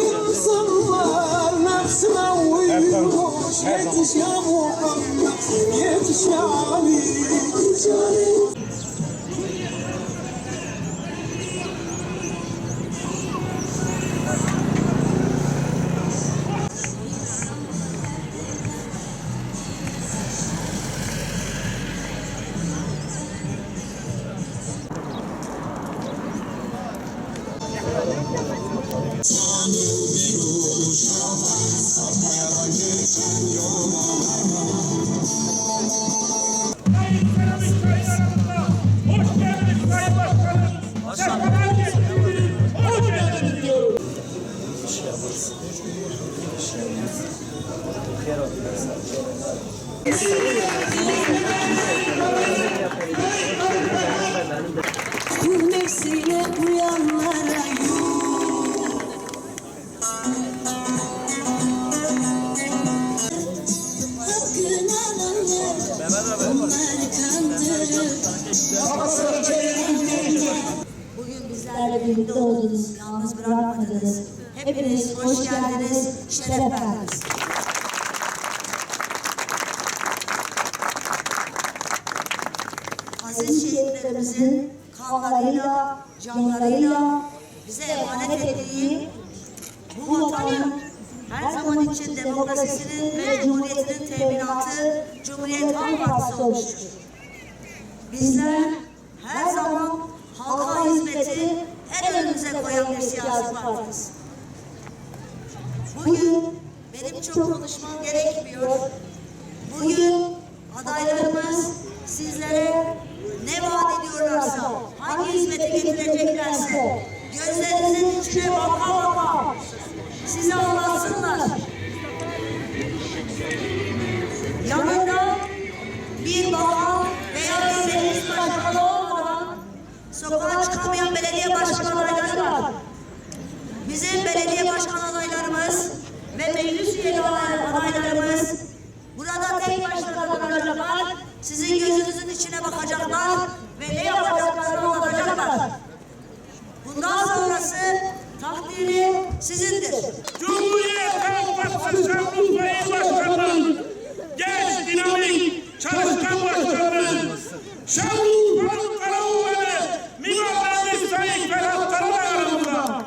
insanlar nefsine uymuş Yetiş ya Muhammed Yetiş ya Ali Bugün bizlerle birlikte oldunuz, yalnız bırakmadınız. Hepiniz hoş geldiniz, şeref verdiniz. Aziz şehitlerimizin kanlarıyla, canlarıyla bize emanet ettiği bu vatanın her zaman için demokrasisinin ve cumhuriyetinin teminatı Cumhuriyet Halk Partisi olmuştur. Bizler her zaman halka hizmeti en önümüze koyan bir siyasi partisi. Bugün benim çok konuşmam gerekmiyor. Bugün adaylarımız sizlere ne vaat ediyorlarsa, hangi hizmeti getireceklerse gözlerinizin içine baka baka size anlatsınlar. Yanında bir bakan veya bir meclis başkanı olmadan sokağa çıkamayan belediye başkan adayları var. Bizim belediye başkan adaylarımız ve meclis üyeli adaylarımız burada tek başına kalacaklar. Sizin gözünüzün içine bakacaklar ve ne yapacaklarını anlatacaklar. Bundan sonrası takdiri sizindir. Cumhuriyet Halk Partisi Şanlıurfa Sayın Başkanımız, genç, dinamik, çalışkan başkanımız, Şanlıurfa'nın Karaoğlan'ı, Mimarlarımız Sayın Ferhat Karadağ aramızda.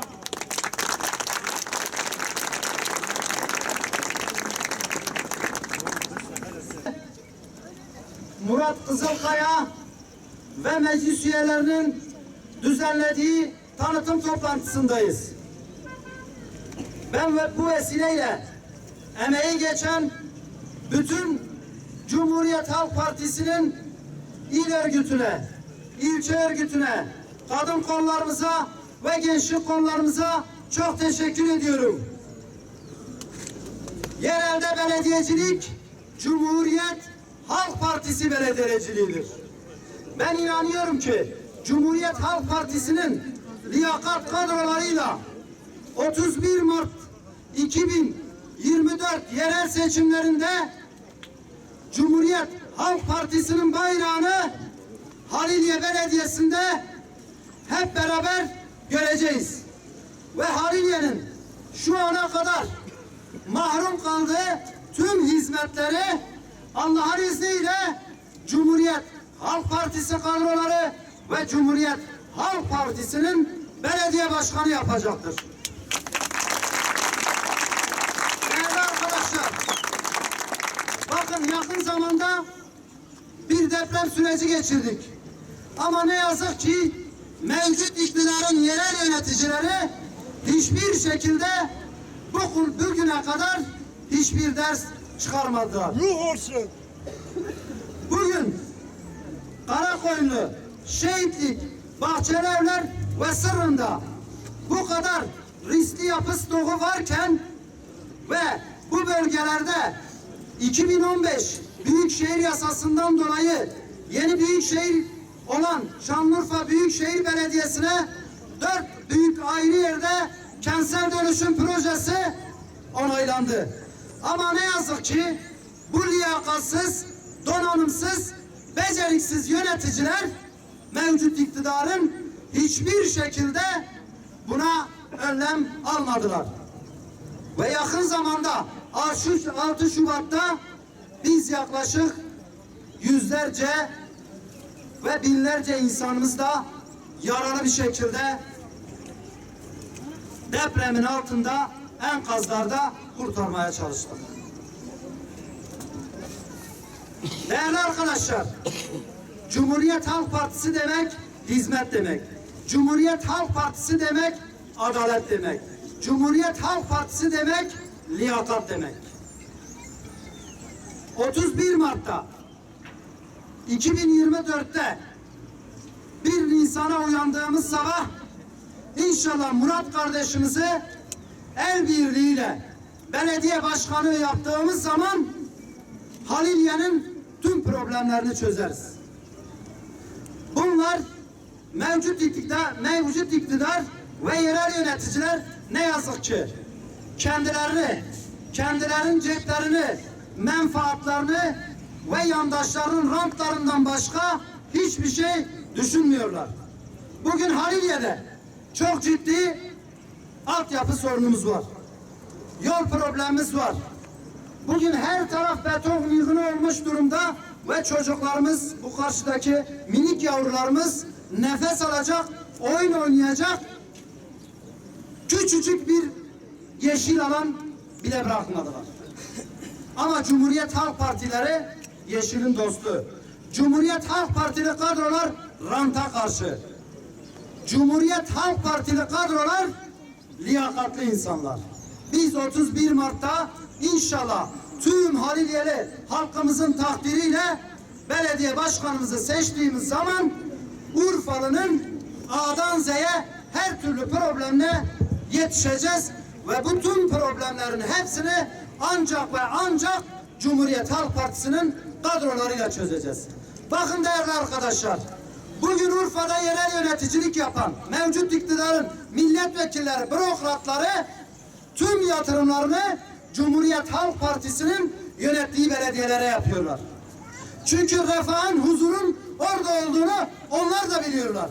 Murat Kızılkaya ve meclis üyelerinin düzenlediği tanıtım toplantısındayız. Ben ve bu vesileyle emeği geçen bütün Cumhuriyet Halk Partisi'nin il örgütüne, ilçe örgütüne, kadın kollarımıza ve gençlik kollarımıza çok teşekkür ediyorum. Yerelde belediyecilik Cumhuriyet Halk Partisi belediyeciliğidir. Ben inanıyorum ki Cumhuriyet Halk Partisi'nin liyakat kadrolarıyla 31 Mart 2024 yerel seçimlerinde Cumhuriyet Halk Partisi'nin bayrağını Haliliye Belediyesi'nde hep beraber göreceğiz. Ve Haliliye'nin şu ana kadar mahrum kaldığı tüm hizmetleri Allah'ın izniyle Cumhuriyet Halk Partisi kadroları ve Cumhuriyet Halk Partisi'nin belediye başkanı yapacaktır. Değerli arkadaşlar, bakın yakın zamanda bir deprem süreci geçirdik. Ama ne yazık ki mevcut iktidarın yerel yöneticileri hiçbir şekilde bu bugüne kadar hiçbir ders çıkarmadılar. Ruh olsun. Bugün Karakoyunlu, Şehitlik, Bahçelievler ve Sırrı'nda bu kadar riskli yapı stoku varken ve bu bölgelerde 2015 Büyükşehir Yasası'ndan dolayı yeni büyükşehir olan Şanlıurfa Büyükşehir Belediyesi'ne dört büyük ayrı yerde kentsel dönüşüm projesi onaylandı. Ama ne yazık ki bu liyakatsız, donanımsız, beceriksiz yöneticiler mevcut iktidarın hiçbir şekilde buna önlem almadılar. Ve yakın zamanda 6 Şubat'ta biz yaklaşık yüzlerce ve binlerce insanımız da yaralı bir şekilde depremin altında enkazlarda kurtarmaya çalıştık. Değerli arkadaşlar, Cumhuriyet Halk Partisi demek hizmet demek. Cumhuriyet Halk Partisi demek adalet demek. Cumhuriyet Halk Partisi demek liyakat demek. 31 Mart'ta 2024'te 1 Nisan'a uyandığımız sabah inşallah Murat kardeşimizi el birliğiyle belediye başkanı yaptığımız zaman Halilye'nin tüm problemlerini çözeriz. Bunlar mevcut iktidar, mevcut iktidar ve yerel yöneticiler ne yazık ki kendilerini, kendilerinin ceplerini, menfaatlerini ve yandaşlarının rantlarından başka hiçbir şey düşünmüyorlar. Bugün Halilye'de çok ciddi altyapı sorunumuz var. Yol problemimiz var. Bugün her taraf beton yığını olmuş durumda ve çocuklarımız bu karşıdaki minik yavrularımız nefes alacak, oyun oynayacak küçücük bir yeşil alan bile bırakmadılar. Ama Cumhuriyet Halk Partileri yeşilin dostu. Cumhuriyet Halk Partili kadrolar ranta karşı. Cumhuriyet Halk Partili kadrolar liyakatli insanlar. Biz 31 Mart'ta inşallah tüm Haliliyeli halkımızın takdiriyle belediye başkanımızı seçtiğimiz zaman Urfalı'nın A'dan Z'ye her türlü problemine yetişeceğiz ve bu tüm problemlerin hepsini ancak ve ancak Cumhuriyet Halk Partisi'nin kadrolarıyla çözeceğiz. Bakın değerli arkadaşlar, bugün Urfa'da yerel yöneticilik yapan mevcut iktidarın milletvekilleri, bürokratları tüm yatırımlarını Cumhuriyet Halk Partisi'nin yönettiği belediyelere yapıyorlar. Çünkü refahın, huzurun orada olduğunu onlar da biliyorlar.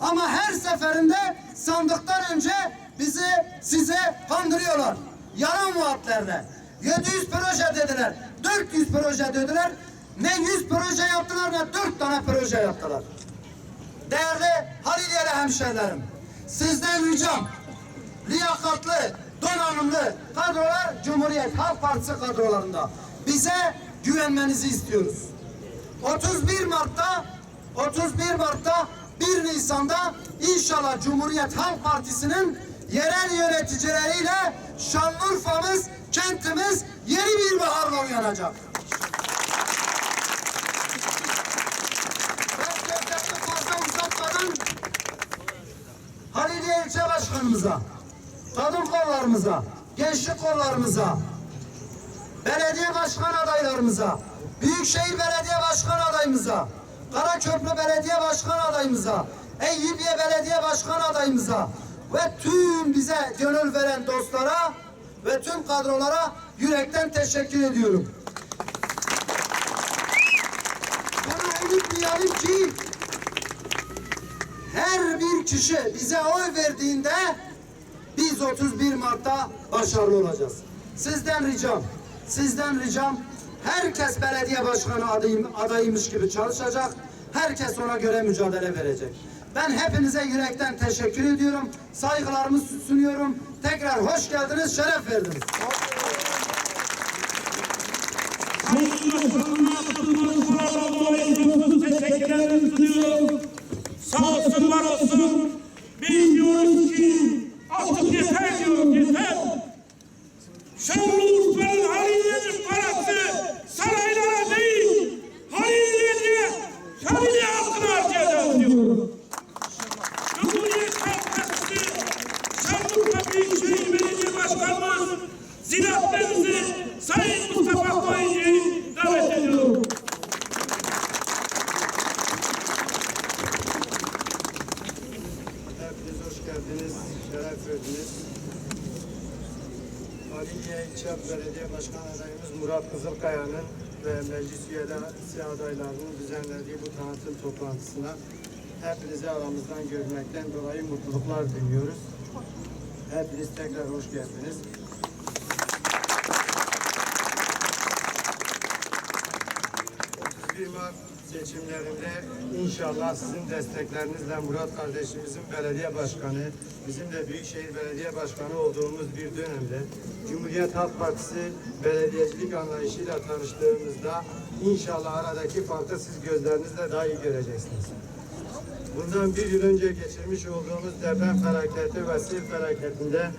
Ama her seferinde sandıktan önce bizi size kandırıyorlar. Yalan vaatlerle. 700 proje dediler. 400 proje dediler. Ne 100 proje yaptılar ne 4 tane proje yaptılar. Değerli Haliliyeli hemşehrilerim, sizden ricam liyakatlı, donanımlı kadrolar Cumhuriyet Halk Partisi kadrolarında. Bize güvenmenizi istiyoruz. 31 Mart'ta 31 Mart'ta 1 Nisan'da inşallah Cumhuriyet Halk Partisi'nin yerel yöneticileriyle Şanlıurfa'mız, kentimiz yeni bir baharla uyanacak. Ben fazla uzatmadan başkanımıza, kadın kollarımıza, gençlik kollarımıza, belediye başkan adaylarımıza, Büyükşehir Belediye Başkan adayımıza, Karaköprü Belediye Başkan adayımıza, Eyüpiye Belediye Başkan adayımıza ve tüm bize gönül veren dostlara ve tüm kadrolara yürekten teşekkür ediyorum. Bunu unutmayalım ki her bir kişi bize oy verdiğinde biz 31 Mart'ta başarılı olacağız. Sizden ricam, sizden ricam herkes belediye başkanı adayım, adayıymış gibi çalışacak. Herkes ona göre mücadele verecek. Ben hepinize yürekten teşekkür ediyorum. Saygılarımı sunuyorum. Tekrar hoş geldiniz, şeref verdiniz. Sağ olsun, var olsun. Biz diyoruz ki artık yeter diyorum yeter. Şanlıurfa'nın Halilye'nin parası saraylara değil, Halilye'ye, Halilye halkına harcayacağız diyorum. Cumhuriyet Halk Partisi Şanlıurfa Büyükşehir Belediye Başkanımız Zilat Denizli Sayın Mustafa Koyuncu'yu davet ediyorum. Hepiniz hoş geldiniz, şeref verdiniz. Haliliye İlçe Belediye Başkan adayımız Murat Kızılkaya'nın ve meclis üyesi adaylarının düzenlediği bu tanıtım toplantısına hepinizi aramızdan görmekten dolayı mutluluklar diliyoruz. Hepiniz tekrar hoş geldiniz. 31 Mart seçimlerinde inşallah sizin desteklerinizle Murat kardeşimizin belediye başkanı, bizim de Büyükşehir Belediye Başkanı olduğumuz bir dönemde Cumhuriyet Halk Partisi belediyecilik anlayışıyla tanıştığımızda inşallah aradaki farkı siz gözlerinizle daha iyi göreceksiniz. Bundan bir yıl önce geçirmiş olduğumuz deprem felaketi ve sel felaketinde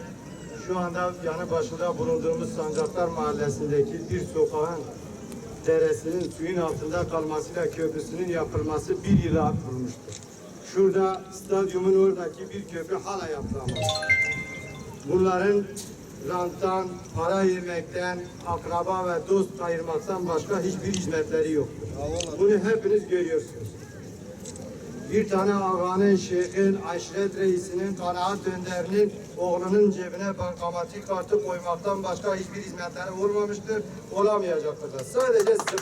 şu anda yanı başında bulunduğumuz Sancaklar Mahallesi'ndeki bir sokağın deresinin suyun altında kalmasıyla köprüsünün yapılması bir yıla vurmuştur. Şurada stadyumun oradaki bir köprü hala yapılamadı. Bunların ranttan, para yemekten, akraba ve dost kayırmaktan başka hiçbir hizmetleri yoktur. Bunu hepiniz görüyorsunuz. Bir tane ağanın, şeyhin, aşiret reisinin, kanaat önderinin oğlunun cebine bankamatik kartı koymaktan başka hiçbir hizmetleri olmamıştır, olamayacaktır da. Sadece sizi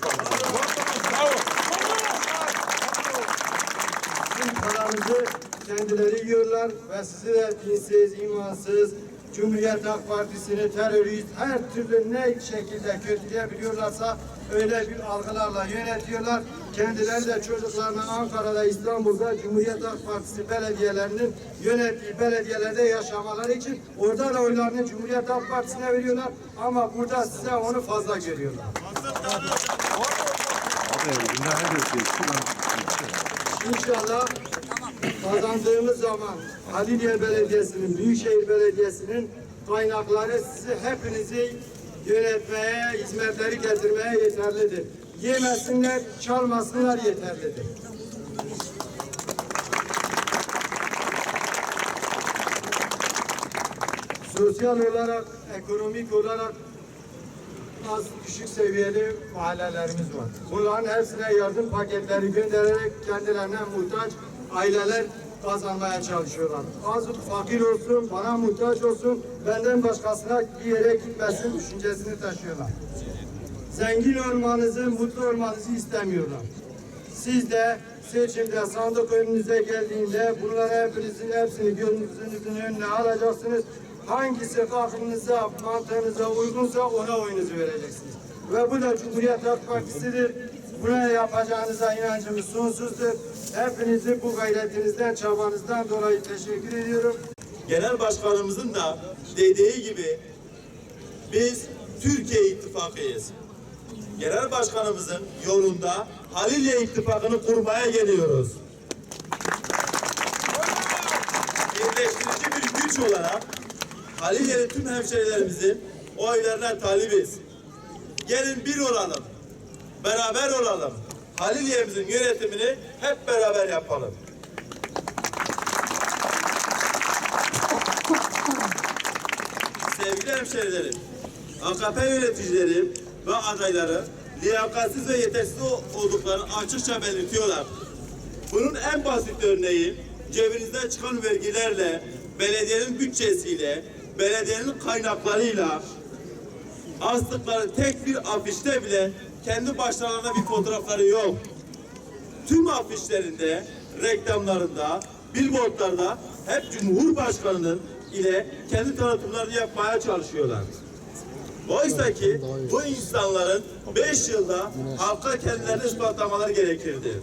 Sizin paranızı kendileri yiyorlar ve sizi de dinsiz, imansız, Cumhuriyet Halk Partisi'ni terörist, her türlü ne şekilde kötüleyebiliyorlarsa öyle bir algılarla yönetiyorlar. Kendileri de çocuklarını Ankara'da, İstanbul'da Cumhuriyet Halk Partisi belediyelerinin yönettiği belediyelerde yaşamaları için orada da oylarını Cumhuriyet Halk Partisi'ne veriyorlar ama burada size onu fazla görüyorlar. İnşallah kazandığımız zaman Haliliye Belediyesi'nin, Büyükşehir Belediyesi'nin kaynakları sizi hepinizi yönetmeye, hizmetleri getirmeye yeterlidir. Yemesinler, çalmasınlar yeterlidir. Sosyal olarak, ekonomik olarak az düşük seviyeli mahallelerimiz var. Bunların hepsine yardım paketleri göndererek kendilerine muhtaç aileler kazanmaya çalışıyorlar. Az fakir olsun, bana muhtaç olsun, benden başkasına bir yere gitmesin düşüncesini taşıyorlar. Zengin olmanızı, mutlu olmanızı istemiyorlar. Siz de seçimde sandık önünüze geldiğinde bunları hepinizin hepsini gözünüzün önüne alacaksınız. Hangisi aklınıza, mantığınıza uygunsa ona oyunuzu vereceksiniz. Ve bu da Cumhuriyet Halk Partisi'dir. Buna yapacağınıza inancımız sonsuzdur. Hepinizi bu gayretinizden, çabanızdan dolayı teşekkür ediyorum. Genel Başkanımızın da dediği gibi biz Türkiye İttifakıyız. Genel Başkanımızın yolunda Halilye İttifakı'nı kurmaya geliyoruz. Birleştirici bir güç olarak Halilye'li tüm hemşehrilerimizin oylarına talibiz. Gelin bir olalım, beraber olalım. Halilye'mizin yönetimini hep beraber yapalım. Sevgili hemşehrilerim, AKP yöneticileri ve adayları liyakatsiz ve yetersiz olduklarını açıkça belirtiyorlar. Bunun en basit örneği cebinizden çıkan vergilerle, belediyenin bütçesiyle, belediyenin kaynaklarıyla astıkları tek bir afişte bile kendi başlarına bir fotoğrafları yok. Tüm afişlerinde, reklamlarında, billboardlarda hep Cumhurbaşkanı'nın ile kendi tanıtımlarını yapmaya çalışıyorlar. Oysa ki bu insanların beş yılda halka kendilerini ispatlamaları gerekirdi.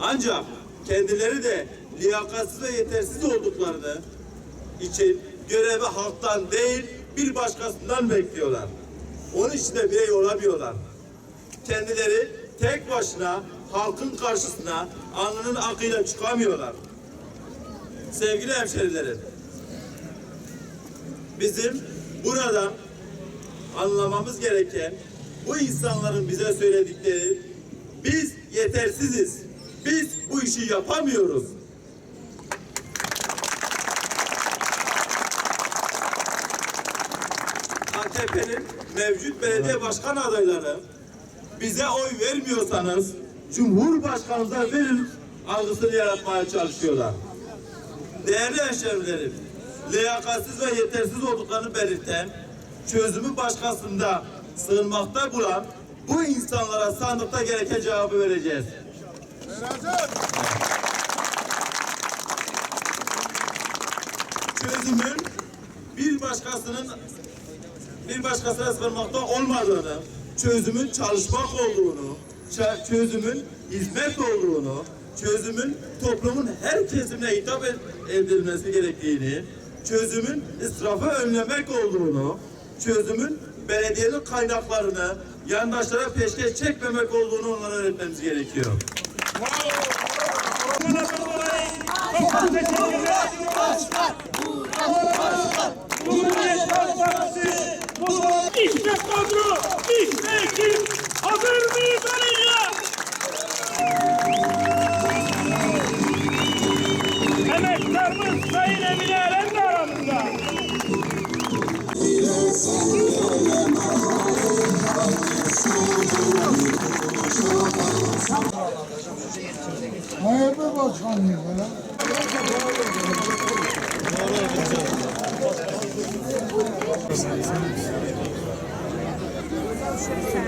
Ancak kendileri de liyakatsiz ve yetersiz olduklarını için görevi halktan değil bir başkasından bekliyorlar. Onun için de birey olamıyorlar. Kendileri tek başına halkın karşısına alnının akıyla çıkamıyorlar. Sevgili hemşerilerim, bizim buradan anlamamız gereken bu insanların bize söyledikleri biz yetersiziz. Biz bu işi yapamıyoruz. AKP'nin mevcut belediye başkan adayları bize oy vermiyorsanız Cumhurbaşkanınıza verin algısını yaratmaya çalışıyorlar. Değerli hemşehrilerim, liyakatsiz ve yetersiz olduklarını belirten çözümü başkasında sığınmakta bulan bu insanlara sandıkta gereken cevabı vereceğiz. Çözümün bir başkasının bir başkasına sığınmakta olmadığını, çözümün çalışmak olduğunu, çözümün hizmet olduğunu, çözümün toplumun her kesimine hitap ed- edilmesi gerektiğini, çözümün israfı önlemek olduğunu, çözümün belediyenin kaynaklarını yandaşlara peşkeş çekmemek olduğunu onlara öğretmemiz gerekiyor. Çok teşekkürler. Cumhuriyet Halk Partisi bu- İşte kadro, işte ekip. Hazır mıyız arayacağız? Emektarımız Sayın Emine Eren de aramızda. MHP başkanıyım Sí, sí.